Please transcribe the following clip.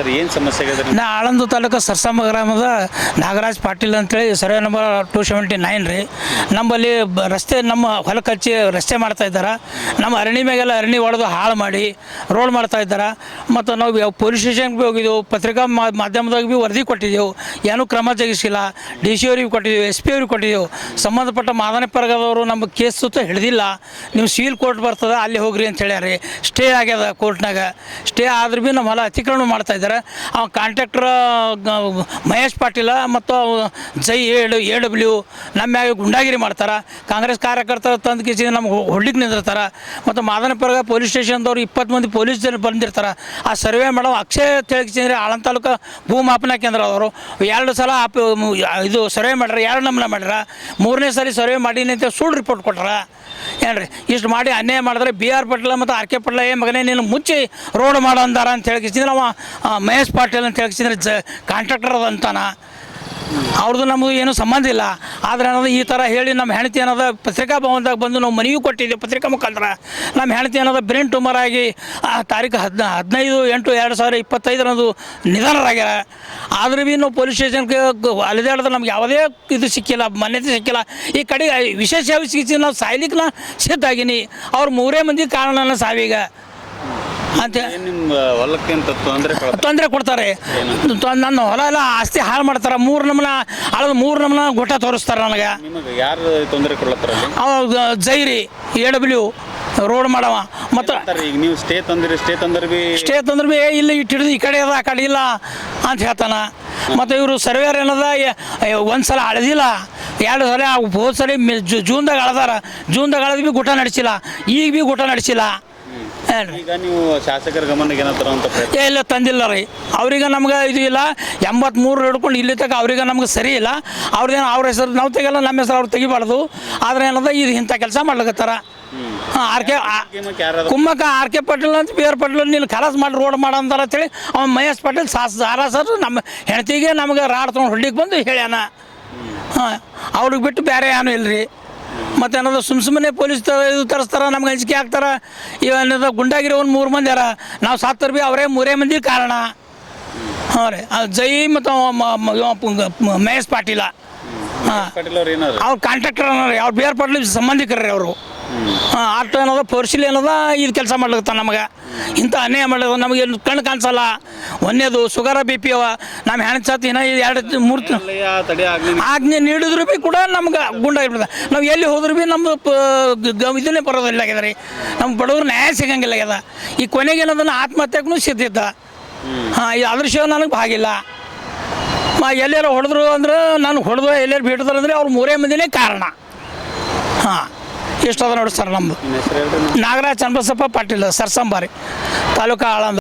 Sir, ಏನು ಸಮಸ್ಯೆ ನಾ ಆಳಂದು ತಾಲೂಕು ಸರ್ಸಮ ಗ್ರಾಮದ ನಾಗರಾಜ್ ಪಾಟೀಲ್ ಅಂತೇಳಿ, survey number two seventy nine ರೀ ನಮ್ಮಲ್ಲಿ ರಸ್ತೆ, ನಮ್ಮ ಹೊಲ ಕಚ್ಚಿ ರಸ್ತೆ ಮಾಡ್ತಾ ಇದ್ದಾರೆ. ನಮ್ಮ ಅರಣಿ ಮ್ಯಾಗೆಲ್ಲ ಅರಣಿ ಹೊಡೆದು ಹಾಳು ಮಾಡಿ ರೋಡ್ ಮಾಡ್ತಾ ಇದ್ದಾರೆ. ಮತ್ತು ನಾವು ಯಾವ ಪೊಲೀಸ್ ಸ್ಟೇಷನ್ಗೆ ಹೋಗಿದ್ದೆವು, ಪತ್ರಿಕಾ ಮಾ- ಮಾಧ್ಯಮದಾಗ ಭೀ ವರದಿ ಕೊಟ್ಟಿದ್ದೆವು. ಏನೂ ಕ್ರಮ ಜಗಿಸಿಲ್ಲ. ಡಿ ಸಿ ಅವ್ರಿಗೆ ಕೊಟ್ಟಿದ್ದೆವು ಎಸ್ ಪಿ ಅವ್ರಿಗೆ ಕೊಟ್ಟಿದ್ದೆವು. ಸಂಬಂಧಪಟ್ಟ ಮಾದನೆ ಪರ್ಗದವರು ನಮ್ಮ ಕೇಸ್ ಸುತ್ತ ಹಿಡಿದಿಲ್ಲ. ನೀವು ಸೀಲ್ ಕೋರ್ಟ್ ಬರ್ತದೆ, ಅಲ್ಲಿ ಹೋಗ್ರಿ ಅಂತ ಹೇಳ್ಯಾರಿ ಸ್ಟೇ ಆಗ್ಯದ ಕೋರ್ಟ್ನಾಗ. ಸ್ಟೇ ಆದ್ರೂ ಭೀ ನಮ್ಮ ಹೊಲ ಅತಿಕ್ರಮಣ ಮಾಡ್ತಾ ಇದ್ದಾರೆ. ಅವ ಕಾಂಟ್ರಾಕ್ಟರ್ ಮಹೇಶ್ ಪಾಟೀಲ ಮತ್ತು ಜೈ ಎ ಎ ಡಬ್ಲ್ಯೂ ನಮ್ಮ ಗುಂಡಾಗಿರಿ ಮಾಡ್ತಾರೆ. ಕಾಂಗ್ರೆಸ್ ಕಾರ್ಯಕರ್ತರ ತಂದು ಕಿಸಿ ನಮ್ಗೆ ಹೊಡ್ಲಿಕ್ಕೆ ನಿಂದಿರ್ತಾರೆ. ಮತ್ತು ಮಾದನಪುರ ಪೊಲೀಸ್ ಸ್ಟೇಷನ್ದವ್ರು ಇಪ್ಪತ್ತು ಮಂದಿ ಪೊಲೀಸ್ ಜನ ಬಂದಿರ್ತಾರೆ. ಆ ಸರ್ವೆ ಮಾಡೋ ಅಕ್ಷಯ ತಿಳಿಸಿದ್ರೆ ಆಳಂದ ತಾಲೂಕು ಭೂ ಮಾಪನ ಕೇಂದ್ರ ಅವರು. ಎರಡು ಸಲ ಆಪ್ ಇದು ಸರ್ವೆ ಮಾಡ್ಯಾರ ಎರಡು ನಮೂನೆ ಮಾಡ್ಯಾರ. ಮೂರನೇ ಸಲ ಸರ್ವೆ ಮಾಡೀನಿ ಅಂತ ಸುಳ್ಳು ರಿಪೋರ್ಟ್ ಕೊಟ್ರ. ಏನ್ರಿ? ಇಷ್ಟು ಮಾಡಿ ಅನ್ಯಾಯ ಮಾಡಿದ್ರೆ ಬಿ ಆರ್ ಪಟ್ಲ ಮತ್ತು ಆರ್ ಕೆ ಪಟ್ಲ ಏ ಮಗನೇ ನೀನು ಮುಚ್ಚಿ ರೋಡ್ ಮಾಡೋ ಅಂದಾರ ಅಂತ ಅವ ಆ, ಮಹೇಶ್ ಪಾಟೀಲ್ ಅಂತ ಹೇಳಿದ್ರೆ ಜ ಕಾಂಟ್ರಾಕ್ಟರ್ ಅದ ಅಂತಾನ. ಅವ್ರದ್ದು ನಮಗೂ ಏನೂ ಸಂಬಂಧ ಇಲ್ಲ. ಆದರೆ ಅನ್ನೋದು ಈ ಥರ ಹೇಳಿ ನಮ್ಮ ಹೆಂಡತಿ ಅನ್ನೋದು ಪತ್ರಿಕಾ ಭವನದಾಗ ಬಂದು ನಾವು ಮನೆಯೂ ಕೊಟ್ಟಿದ್ದೆ ಪತ್ರಿಕಾ ಮುಖಾಂತರ. ನಮ್ಮ ಹೆಂಡತಿ ಅನ್ನೋದು ಬ್ರೇನ್ ಟ್ಯೂಮರ್ ಆಗಿ ಆ ತಾರೀಕು ಹದಿನ ಹದಿನೈದು ಎಂಟು ಎರಡು ಸಾವಿರ ಇಪ್ಪತ್ತೈದರಂದು ನಿಧನರಾಗ್ಯಾರ. ಆದರೂ ಭೀ ನಾವು ಪೊಲೀಸ್ ಸ್ಟೇಷನ್ಗೆ ಅಲೆದಾಡಿದ್ರೆ ನಮ್ಗೆ ಯಾವುದೇ ಇದು ಸಿಕ್ಕಿಲ್ಲ, ಮಾನ್ಯತೆ ಸಿಕ್ಕಿಲ್ಲ. ಈ ಕಡೆ ವಿಶೇಷ ಯಾವ ಸಿಕ್ಕಿಸಿ ನಾವು ಸಾಯ್ಲಿಕ್ಕೆ ನಾ ಸಿದ್ಧಾಗಿನಿ. ಅವ್ರು ಮೂರೇ ಮಂದಿ ಕಾರಣ ಸಾವಿಗ. ಅಂತ ನಿಮ್ಮ ಹೊಲಕ್ಕೆ ಅಂತ ತೊಂದರೆ ಕೊಡ್ತಾರೆ? ತೊಂದರೆ ಕೊಡ್ತಾರೆ. ನನ್ನ ಹೊಲ ಎಲ್ಲ ಆಸ್ತಿ ಹಾಳು ಮಾಡ್ತಾರೆ. ಮೂರು ನಮನ ಅಳದು ಮೂರು ನಮನ ಗೊಟ್ಟ ತೋರಿಸ್ತಾರೆ ನನಗೆ. ಯಾರು ತೊಂದರೆ ಕೊಡ್ಲತ್ತಾರ ಅವ ಜೈರಿ ಎ ಡಬ್ಲ್ಯೂ ರೋಡ್ ಮಾಡವ. ಮತ್ತು ಈಗ ನೀವು ಸ್ಟೇ ತಂದಿರಿ ಸ್ಟೇ ತಂದ್ರೆ ಬಿ ಸ್ಟೇ ತಂದ್ರೆ ಬಿ ಇಲ್ಲಿ ಇಟ್ಟು ಹಿಡಿದು ಈ ಕಡೆ ಅದ ಆ ಕಡೆ ಇಲ್ಲ ಅಂತ ಹೇಳ್ತಾನ. ಮತ್ತು ಇವರು ಸರ್ವೇರ್ ಏನದ ಒಂದು ಸಲ ಅಳೆದಿಲ್ಲ ಎರಡು ಸಲ ಹೋದ ಸರಿ ಜೂನ್ದಾಗ ಅಳದಾರ ಜೂನ್ದಾಗ ಅಳದ್ ಬಿ ಗುಟ ನಡೆಸಿಲ್ಲ. ಈಗ ಬಿ ಗುಟ ನಡೆಸಿಲ್ಲ. ಏನ್ರಿ ಈಗ ನೀವು ಶಾಸಕರ ಗಮನಕ್ಕೆ ಏನಾತರ ಅಂತ ಪ್ರಯತ್ನ? ಏ ಇಲ್ಲ ತಂದಿಲ್ಲ ರೀ. ಅವ್ರಿಗೆ ನಮ್ಗೆ ಇದು ಇಲ್ಲ. ಎಂಬತ್ಮೂರು ಹಿಡ್ಕೊಂಡು ಇಲ್ಲಿ ತನಕ ಅವ್ರಿಗೆ ನಮ್ಗೆ ಸರಿ ಇಲ್ಲ. ಅವ್ರದ್ದೇನು ಅವ್ರ ಹೆಸರು ನಾವು ತೆಗಿಯಲ್ಲ ನಮ್ಮ ಹೆಸರು ಅವ್ರು ತೆಗಿಬಾರ್ದು. ಆದ್ರೆ ಏನದ ಇದು ಇಂಥ ಕೆಲಸ ಮಾಡ್ಲಿಕತ್ತಾರ. ಹಾಂ ಆರ್ ಕೆ ಗೇಮಕ್ಕೆ ಯಾರಾದ್ರು? ಕುಮ್ಮಕ್ಕ ಆರ್ ಕೆ ಪಟೇಲ್ ಅಂತ ಬಿ ಆರ್ ಪಾಟೀಲ್ ನೀನು ಖಲಾಸ್ ಮಾಡಿ ರೋಡ್ ಮಾಡ ಅಂತಾರ ಅಂತೇಳಿ ಅವ್ನು ಮಹೇಶ್ ಪಟೇಲ್ ಸಾಸ್ ಸಾರ ಸರ್ ನಮ್ಮ ಹೆಂಡತಿಗೆ ನಮ್ಗೆ ರಾಡ್ ತೊಗೊಂಡು ಹೊಡ್ಲಿಕ್ಕೆ ಬಂದು ಹೇಳ್ಯಾನ. ಹಾಂ ಅವ್ರಿಗೆ ಬಿಟ್ಟು ಬೇರೆ ಏನೂ ಇಲ್ರಿ. ಮತ್ತೆ ಏನಾದ್ರು ಸುಮ್ ಸುಮ್ಮನೆ ಪೊಲೀಸ್ ಇದು ತರಿಸ್ತಾರ ನಮ್ಗೆ ಅಂಜಿಕೆ ಹಾಕ್ತಾರ ಇವನ್ನದ ಗುಂಡಾಗಿರೋ ಒಂದು ಮೂರು ಮಂದಿ ಅರ. ನಾವು ಸಾತ್ತರ್ ಬಿ ಅವರೇ ಮೂರೇ ಮಂದಿ ಕಾರಣ. ಹಾಂ ರೀ. ಜೈ ಮತ್ತು ಮಹೇಶ್ ಪಾಟೀಲ. ಹಾಂ. ಅವ್ರು ಕಾಂಟ್ರಾಕ್ಟರ್ ಅನ್ನೋರು ಅವ್ರು ಬಿ ಆರ್ ಪಾಟೀಲ್ ರೀ ಅವರು. ಆಟೋ ಏನದ ಪೋರ್ಸಿಲ್ ಏನದ ಇದು ಕೆಲಸ ಮಾಡ್ಲಿಕತ್ತ ನಮಗೆ? ಇಂಥ ಅನ್ಯಾಯ ಮಾಡೋದು ನಮಗೆ ಕಣ್ಣು ಕಾಣಿಸಲ್ಲ. ಒಂದೇದು ಸುಗರ ಬಿ ಪಿ ಅವ. ನಮ್ಮ ಹೆಣ್ಣು ಸತ್ತಿನ ಎರಡು ಮೂರು ಆಜ್ಞೆ ನೀಡಿದ್ರು ಭೀ ಕೂಡ ನಮ್ಗೆ ಗುಂಡಾಗಿಬಿಡ್ತದೆ ನಾವು ಎಲ್ಲಿ ಹೋದ್ರು ಬಿ ನಮ್ಮ ಇದನ್ನೇ ಬರೋದಿಲ್ಲ ಆಗ್ಯದ ರೀ. ನಮ್ಮ ಬಡವ್ರು ನ್ಯಾಯ ಸಿಗಂಗಿಲ್ಲ ಆಗ್ಯದ. ಈ ಕೊನೆಗೆ ಏನದನ್ನ ಆತ್ಮಹತ್ಯೆಗೂ ಸಿದ್ಧಿದ್ದ ಹಾಂ ಈ ಅದೃಶ್ಯ ನನಗೆ ಭಾಗಿಲ್ಲ ಎಲ್ಲಾರು ಹೊಡೆದ್ರು ಅಂದ್ರೆ ನಾನು ಹೊಡೆದು ಎಲ್ಲಾರು ಬಿಟ್ಟಿದ್ರು ಅಂದರೆ ಅವ್ರು ಮೂರೇ ಮಂದಿನೇ ಕಾರಣ. ಇಷ್ಟು ಅದ ನೋಡಿ ಸರ್ ನಮ್ಮದು ನಾಗರಾಜ್ ಚನ್ನಬಸಪ್ಪ ಪಾಟೀಲ್ ಸರ್ಸಂಬಾರಿ ತಾಲೂಕು ಆಳಂದ.